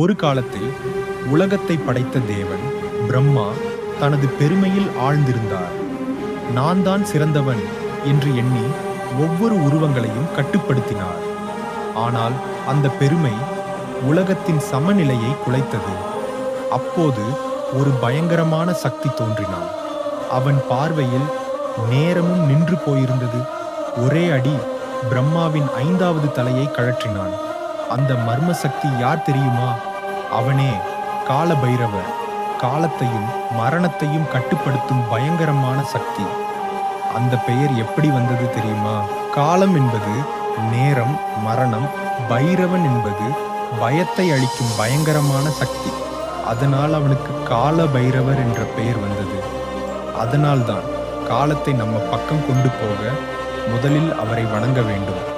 ஒரு காலத்தில் உலகத்தை படைத்த தேவன் பிரம்மா தனது பெருமையில் ஆழ்ந்திருந்தார். நான் தான் சிறந்தவன் என்று எண்ணி ஒவ்வொரு உருவங்களையும் கட்டுப்படுத்தினார். ஆனால் அந்த பெருமை உலகத்தின் சமநிலையை குலைத்தது. அப்போது ஒரு பயங்கரமான சக்தி தோன்றினான். அவன் பார்வையில் நேரமும் நின்று போயிருந்தது. ஒரே அடி பிரம்மாவின் ஐந்தாவது தலையை கழற்றினான். அந்த மர்ம சக்தி யார் தெரியுமா? அவனே கால பைரவர் காலத்தையும் மரணத்தையும் கட்டுப்படுத்தும் பயங்கரமான சக்தி. அந்த பெயர் எப்படி வந்தது தெரியுமா? காலம் என்பது நேரம் மரணம் பைரவன் என்பது பயத்தை அளிக்கும் பயங்கரமான சக்தி. அதனால் அவனுக்கு கால பைரவர் என்ற பெயர் வந்தது. அதனால்தான் காலத்தை நம்ம பக்கம் கொண்டு போக முதலில் அவரை வணங்க வேண்டும்.